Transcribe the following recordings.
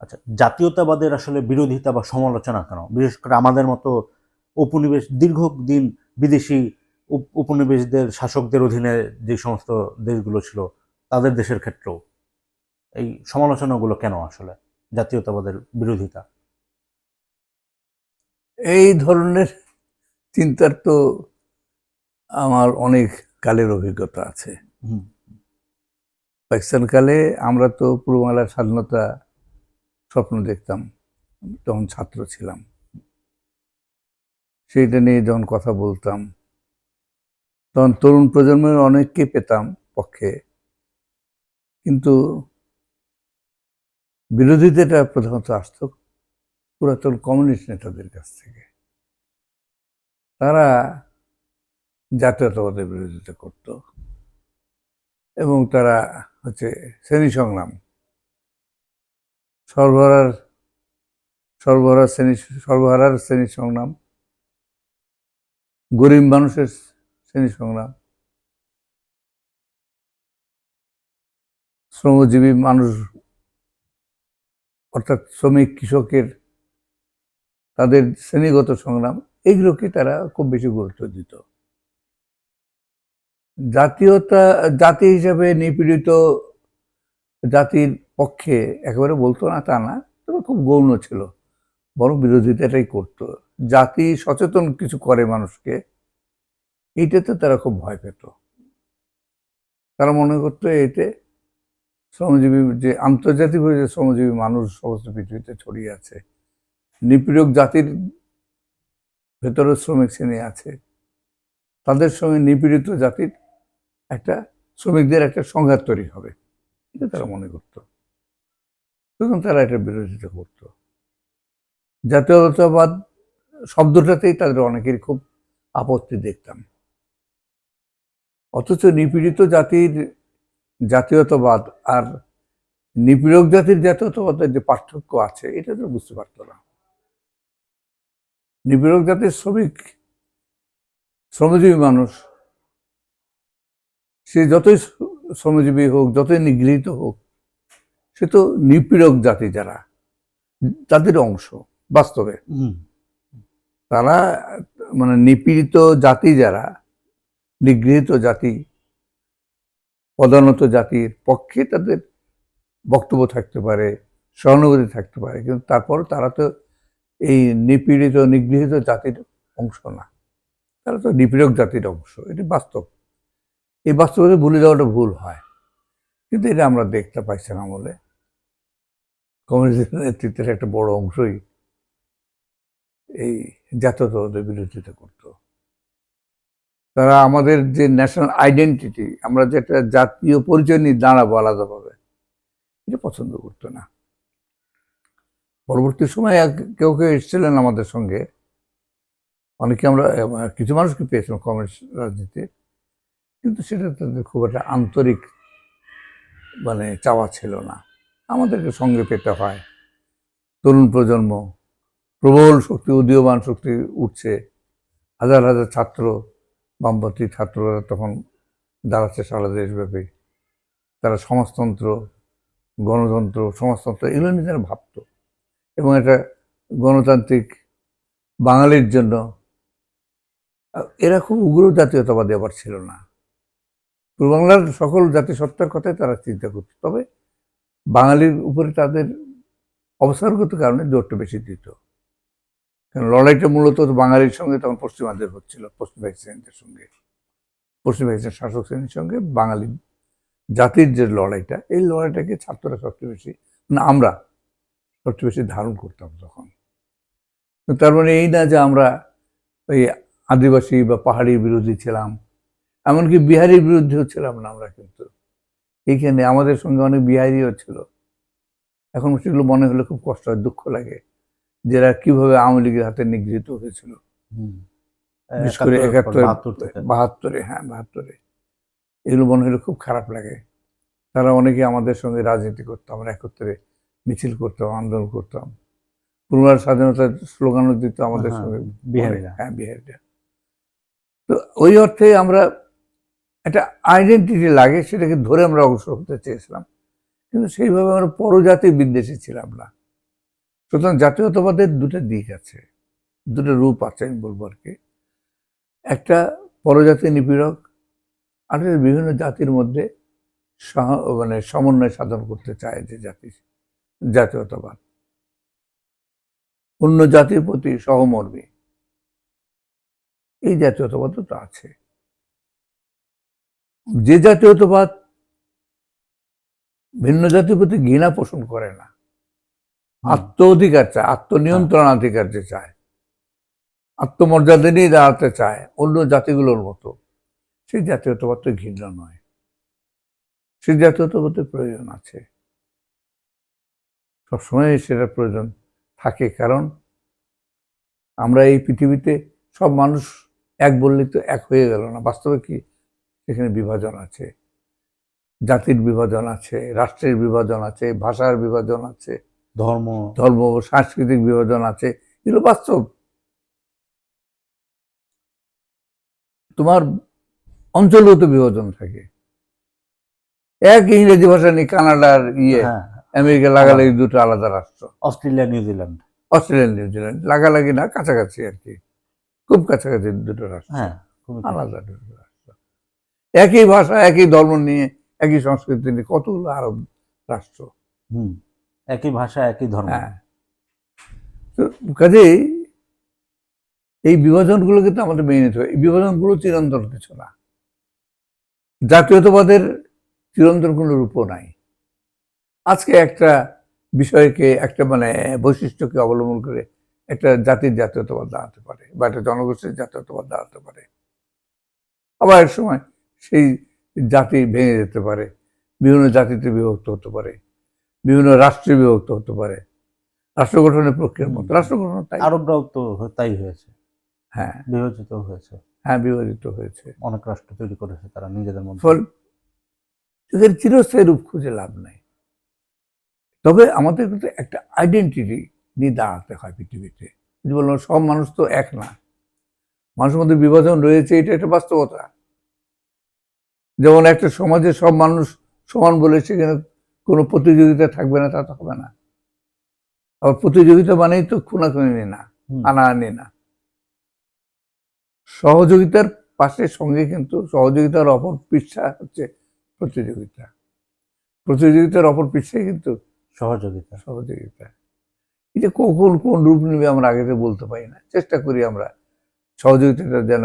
আচ্ছা জাতীয়তাবাদের আসলে বিরোধিতা বা সমালোচনা কেন? বিশেষ করে আমাদের মতো উপনিবেশ দীর্ঘদিন বিদেশি উপ- উপনিবেশদের শাসকদের অধীনে যে সমস্ত দেশগুলো ছিল তাদের দেশের ক্ষেত্রেও এই সমালোচনাগুলো কেন আসলে জাতীয়তাবাদের বিরোধিতা? এই ধরনের চিন্তার তো আমার অনেক কালের অভিজ্ঞতা আছে। পাকিস্তান কালে আমরা তো পূর্ব বাংলার স্বাধীনতা স্বপ্ন দেখতাম তখন ছাত্র ছিলাম। সেইটা নিয়ে যখন কথা বলতাম, তখন তরুণ প্রজন্মের অনেককে পেতাম পক্ষে। কিন্তু বিরোধিতাটা প্রধানত আসতো পুরাতন কমিউনিস্ট নেতাদের কাছ থেকে। তারা জাতীয়তাবাদের বিরোধিতা করত এবং তারা হচ্ছে শ্রেণি সংগ্রাম সর্বহারার সর্বহারার শ্রেণি সর্বহারার শ্রেণি সংগ্রাম, গরিব মানুষের শ্রেণি সংগ্রাম, শ্রমজীবী মানুষ, অর্থাৎ শ্রমিক, কৃষকের, তাদের শ্রেণীগত সংগ্রাম এইগুলোকে তারা খুব বেশি গুরুত্ব দিত। জাতীয়তা, জাতি হিসাবে নিপীড়িত জাতির পক্ষে একেবারে বলতো না তা না, তবে খুব গৌণ ছিল। বরং বিরোধিতাটাই করতো। জাতি সচেতন কিছু করে মানুষকে, এইটাতে তারা খুব ভয় পেত। তারা মনে করতো এতে শ্রমজীবী যে আন্তর্জাতিকভাবে যে শ্রমজীবী মানুষ সমস্ত পৃথিবীতে ছড়িয়ে আছে, নিপীড়ক জাতির ভেতরে শ্রমিক শ্রেণি আছে, তাদের সঙ্গে নিপীড়িত জাতির একটা শ্রমিকদের একটা সংঘাত তৈরি হবে। এটা তারা মনে করত। সুতরাং তারা এটা বিরোধিতা করত। জাতীয়তাবাদ শব্দটাতেই তাদের অনেকের খুব আপত্তি দেখতাম। অথচ নিপীড়িত জাতির জাতীয়তাবাদ আর নিপীড়ক জাতির জাতীয়তাবাদের যে পার্থক্য আছে, এটা তো বুঝতে পারতো না। নিপীড়ক জাতির শ্রমিক, শ্রমজীবী মানুষ, সে যতই শ্রমজীবী হোক যতই নিগৃহীত হোক সে তো নিপীড়ক জাতি যারা তাদের অংশ বাস্তবে। তারা মানে নিপীড়িত জাতি যারা নিগৃহীত জাতি পদানত জাতির পক্ষে তাদের বক্তব্য থাকতে পারে সহানুভূতি থাকতে পারে কিন্তু তারপর তারা তো এই নিপীড়িত নিগৃহীত জাতির অংশ না। তারা তো নিপীড়ক জাতির অংশ এটি বাস্তব। এই বাস্তবতা ভুলে যাওয়াটা ভুল হয়। কিন্তু এটা আমরা দেখতে পাইছি না আমলে কমিউনিস্ট নেতৃত্বের একটা বড় অংশই এই জাতীয়তাবাদের বিরোধিতা করত। তারা আমাদের যে ন্যাশনাল আইডেন্টিটি আমরা যেটা জাতীয় পরিচয় নিয়ে দাঁড়াবো আলাদাভাবে, এটা পছন্দ করতো না। পরবর্তী সময়ে কেউ কেউ এসেছিলেন আমাদের সঙ্গে। অনেকে আমরা, কিছু মানুষকে পেয়েছিলাম কমিউনিস্ট রাজনীতি কিন্তু সেটা তাদের খুব একটা আন্তরিক মানে চাওয়া ছিল না। আমাদেরকে সঙ্গে পেতে হয়। তরুণ প্রজন্ম, প্রবল শক্তি, উদীয়মান শক্তি উঠছে। হাজার হাজার ছাত্র, বামপন্থী ছাত্ররা তখন দাঁড়াচ্ছে সারা দেশব্যাপী। তারা সমাজতন্ত্র, গণতন্ত্র, সমাজতন্ত্র এগুলো নিয়ে তারা ভাবত। এবং এটা গণতান্ত্রিক বাঙালির জন্য, এরা খুব উগ্র জাতীয়তাবাদী আবার ছিল না। পূর্ব বাংলার সকল জাতিসত্তার কথাই তারা চিন্তা করত। তবে বাঙালির উপরে তাদের অবসরগত কারণে জোরটা বেশি দিত। কারণ লড়াইটা মূলত বাঙালির সঙ্গে, তখন পশ্চিমাদের হচ্ছিল, পশ্চিম পাকিস্তানিদের সঙ্গে। পশ্চিম পাকিস্তান শাসক শ্রেণির সঙ্গে বাঙালি জাতির যে লড়াইটা, এই লড়াইটাকে ছাত্ররা সবচেয়ে বেশি না আমরা সবচেয়ে বেশি ধারণ করতাম তখন। তার মানে এই না যে আমরা ওই আদিবাসী বা পাহাড়ি বিরোধী ছিলাম এমনকি বিহারির বিরুদ্ধেও ছিলাম না আমরা কিন্তু। এইখানে আমাদের সঙ্গে অনেক বিহারিও ছিল। এখন সেগুলো মনে হলে খুব কষ্ট হয় দুঃখ লাগে যারা কীভাবে আওয়ামী লীগের হাতে নিগৃহীত হয়েছিল। বিশেষ করে একাত্তরের পর একাত্তর বাহাত্তর হ্যাঁ বাহাত্তরে। এগুলো মনে হলে খুব খারাপ লাগে। তারা অনেকে আমাদের সঙ্গে রাজনীতি করতো আমরা একত্রে মিছিল করতাম আন্দোলন করতাম। পুনরার স্বাধীনতার স্লোগানও দিত আমাদের হ্যাঁ, সঙ্গে। বিহারিরা। হ্যাঁ বিহারিরা। তো ওই অর্থে আমরা একটা আইডেন্টিটি লাগে, সেটাকে ধরে আমরা অগ্রসর হতে চেয়েছিলাম। কিন্তু সেইভাবে আমরা পরজাতি বিদ্বেষী ছিলাম না। সুতরাং জাতীয়তাবাদের দুটো দিক আছে, দুটো রূপ আছে আমি বলব আর কি। একটা পরজাতি নিপীড়ক আর বিভিন্ন জাতির মধ্যে মানে সমন্বয় সাধন করতে চায় যে জাতি, জাতীয়তাবাদ। অন্য জাতির প্রতি সহমর্মী। এই জাতীয়তাবাদ তো আছে। যে জাতীয়তাবাদ ভিন্ন জাতির প্রতি ঘৃণা পোষণ করে না। আত্ম অধিকার চায় আত্মনিয়ন্ত্রণাধিকার যে চায় আত্মমর্যাদা নিয়ে দাঁড়াতে চায় অন্য জাতিগুলোর মতো সেই জাতীয়তাবাদ তো ঘৃণা নয়। সেই জাতীয়তাবাদের প্রয়োজন আছে। সবসময় সেটা প্রয়োজন থাকে কারণ আমরা এই পৃথিবীতে সব মানুষ এক বললে তো এক হয়ে গেল না। বাস্তবে কি সেখানে বিভাজন আছে। জাতির বিভাজন আছে রাষ্ট্রের বিভাজন আছে ভাষার বিভাজন আছে ধর্ম। ধর্ম সাংস্কৃতিক বিভাজন আছে এগুলো বাস্তব। তোমার অঞ্চলগত বিভাজন থাকে। এক ইংরেজি ভাষা নিয়ে কানাডার ইয়ে হ্যাঁ। আমেরিকা লাগালাগি দুটো আলাদা রাষ্ট্র। Australia New Zealand Australia New Zealand লাগালাগি না কাছাকাছি আর কি। খুব কাছাকাছি দুটো রাষ্ট্র। হ্যাঁ আলাদা দুটো রাষ্ট্র। একই ভাষা একই ধর্ম নিয়ে একই সংস্কৃতি নিয়ে কতগুলো আরব রাষ্ট্র। হুম একই ভাষা একই ধর্ম। হ্যাঁ। তো কাজেই এই বিভাজনগুলো কিন্তু আমাদের মেনে নিতে হবে। এই বিভাজনগুলো চিরন্তন কিছু না। জাতীয়তাবাদের চিরন্তন কোনো রূপও নাই। আজকে একটা বিষয়কে একটা মানে বৈশিষ্ট্যকে অবলম্বন করে একটা জাতির জাতীয়তাবাদ দাঁড়াতে পারে বা একটা জনগোষ্ঠীর জাতীয়তাবাদ দাঁড়াতে পারে। আবার এক সময় সেই জাতি ভেঙে যেতে পারে বিভিন্ন জাতিতে বিভক্ত হতে পারে বিভিন্ন রাষ্ট্রে বিভক্ত হতে পারে। রাষ্ট্র গঠনের প্রক্রিয়ার মধ্যে রাষ্ট্র গঠন তাই। আরবরাও তো তাই হয়েছে। হ্যাঁ। বিভাজিত হয়েছে। হ্যাঁ বিভাজিত হয়েছে। অনেক রাষ্ট্র তৈরি করেছে তারা নিজেদের মধ্যে। ফল এদের চিরস্থায়ী রূপ খুঁজে লাভ নাই। তবে আমাদের কিন্তু একটা আইডেন্টিটি নিয়ে দাঁড়াতে হয় পৃথিবীতে। বললাম সব মানুষ তো এক না মানুষের মধ্যে বিভাজন রয়েছে এটা একটা বাস্তবতা। যেমন একটা সমাজে সব মানুষ সমান বলে সেখানে কোনো প্রতিযোগিতা থাকবে না তা তো হবে না। আবার প্রতিযোগিতা মানেই তো খুনাখুনি না আনাআনি না। সহযোগিতার পাশে সঙ্গে কিন্তু সহযোগিতার অপর পৃষ্ঠা হচ্ছে প্রতিযোগিতা। প্রতিযোগিতার অপর পৃষ্ঠায় কিন্তু সহযোগিতা। সহযোগিতা। এটা কখন কোন রূপ নেবে আমরা আগে বলতে পারি না। চেষ্টা করি আমরা সহযোগিতাটা যেন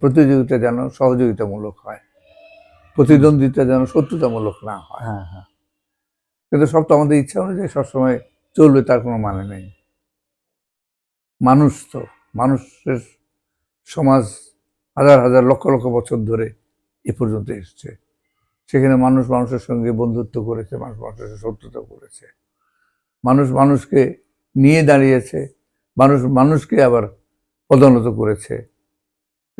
প্রতিযোগিতা যেন সহযোগিতামূলক হয়। প্রতিদ্বন্দ্বিতা যেন শত্রুতামূলক না হয়। হ্যাঁ হ্যাঁ। কিন্তু সব তো আমাদের ইচ্ছা অনুযায়ী সবসময় চলবে তার কোনো মানে নেই। মানুষ তো মানুষের সমাজ হাজার হাজার লক্ষ লক্ষ বছর ধরে এ পর্যন্ত এসছে। সেখানে মানুষ মানুষের সঙ্গে বন্ধুত্ব করেছে মানুষ মানুষের সাথে শত্রুতা করেছে। মানুষ মানুষকে নিয়ে দাঁড়িয়েছে মানুষ মানুষকে আবার পদোন্নত করেছে।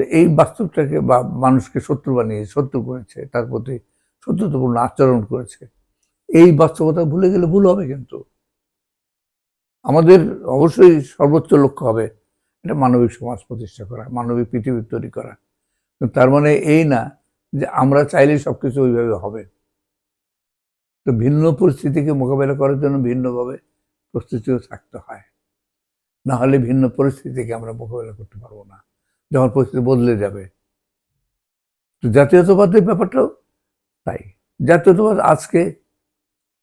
তো এই বাস্তবটাকে বা মানুষকে শত্রু বানিয়ে, শত্রু করেছে, তার প্রতি শত্রুতাপূর্ণ আচরণ করেছে। এই বাস্তবতা ভুলে গেলে ভুল হবে কিন্তু। আমাদের অবশ্যই সর্বোচ্চ লক্ষ্য হবে এটা মানবিক সমাজ প্রতিষ্ঠা করা, মানবিক পৃথিবী তৈরি করা। তার মানে এই না যে আমরা চাইলেই সব কিছু ওইভাবে হবে। তো ভিন্ন পরিস্থিতিকে মোকাবেলা করার জন্য ভিন্নভাবে প্রস্তুতিও থাকতে হয়। না হলে ভিন্ন পরিস্থিতিকে আমরা মোকাবেলা করতে পারব না। যখন পরিস্থিতি বদলে যাবে। তো জাতীয়তাবাদের ব্যাপারটাও তাই। জাতীয়তাবাদ আজকে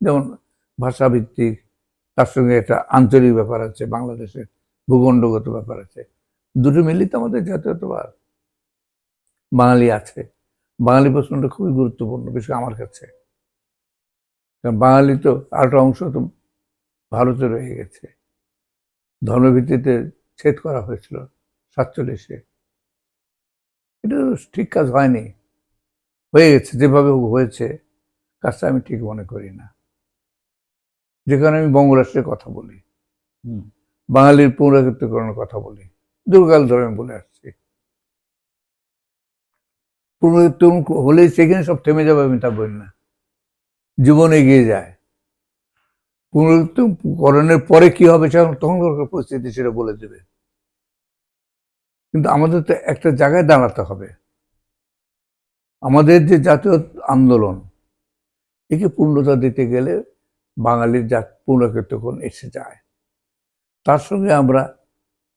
যেমন ভাষাভিত্তিক, তার সঙ্গে একটা আঞ্চলিক ব্যাপার আছে, বাংলাদেশের ভূখণ্ডগত ব্যাপার আছে। দুটো মিলিয়ে তো আমাদের জাতীয়তাবাদ। বাঙালি আছে। বাঙালি প্রশ্নটা খুবই গুরুত্বপূর্ণ বিষয় আমার কাছে। কারণ বাঙালি তো আরেকটা অংশ তো ভারতে রয়ে গেছে। ধর্মভিত্তিতে ছেদ করা হয়েছিল সাতচল্লিশে। এটা ঠিক কাজ হয়নি। হয়ে গেছে যেভাবে হয়েছে কাজটা আমি ঠিক মনে করি না। যেখানে আমি বঙ্গরাষ্ট্রের কথা বলি হুম, বাঙালির পুনরাবৃত্তিকরণের কথা বলি দীর্ঘকাল ধরে আমি বলে আসছি। পুনরাবৃত্তিকরণ হলে সেখানে সব থেমে যাবে আমি তা বলি না। জীবন এগিয়ে যায়। পুনরুত্তরণের পরে কি হবে তখনকার পরিস্থিতি সেটা বলে দেবে। কিন্তু আমাদের তো একটা জায়গায় দাঁড়াতে হবে। আমাদের যে জাতীয় আন্দোলন একে পূর্ণতা দিতে গেলে বাঙালির জাত পুনরাকে তখন এসে যায়। তার সঙ্গে আমরা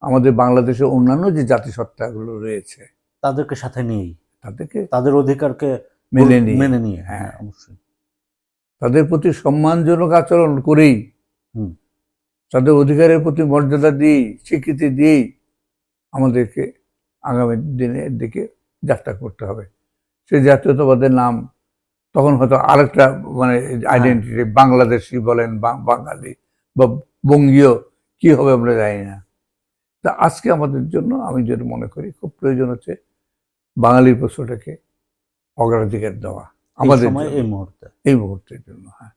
আমাদের বাংলাদেশে অন্যান্য যে জাতিসত্তাগুলো রয়েছে তাদেরকে সাথে নিয়েই। তাদেরকে তাদের অধিকারকে মেনে নিয়ে। মেনে নিয়ে হ্যাঁ। হ্যাঁ অবশ্যই। তাদের প্রতি সম্মানজনক আচরণ করেই। তাদের অধিকারের প্রতি মর্যাদা দিয়েই স্বীকৃতি দিয়েই আমাদেরকে আগামী দিনের দিকে যাত্রা করতে হবে। সেই জাতীয়তাবাদের নাম তখন হয়তো আরেকটা মানে আইডেন্টিটি বাংলাদেশি বলেন বা- বাঙালি বা বঙ্গীয় কি হবে আমরা জানি না। তা আজকে আমাদের জন্য আমি যেটা মনে করি খুব প্রয়োজন হচ্ছে বাঙালির প্রশ্নটাকে অগ্রাধিকার দেওয়া আমাদের এই মুহূর্তে। এই মুহূর্তের জন্য হ্যাঁ।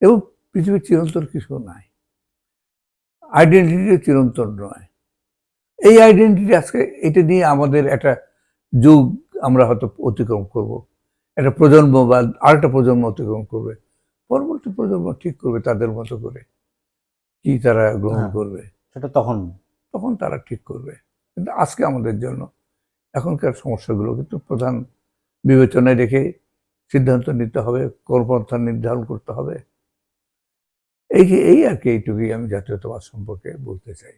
এবং পৃথিবীর চিরন্তন কিছু নাই। আইডেন্টিটি চিরন্তন নয়। এই আইডেন্টিটি আজকে এটা নিয়ে আমাদের একটা যুগ আমরা হয়তো অতিক্রম করব। একটা প্রজন্ম বা আরেকটা প্রজন্ম অতিক্রম করবে। পরবর্তী প্রজন্ম ঠিক করবে তাদের মতো করে। কি তারা গ্রহণ হ্যাঁ। করবে? সেটা তখন। তখন তারা ঠিক করবে। কিন্তু আজকে আমাদের জন্য এখনকার সমস্যাগুলো কিন্তু প্রধান বিবেচনায় রেখে সিদ্ধান্ত নিতে হবে কর্মপন্থা নির্ধারণ করতে হবে। এই এই আর কি এইটুকুই আমি জাতীয়তাবাদ সম্পর্কে বলতে চাই।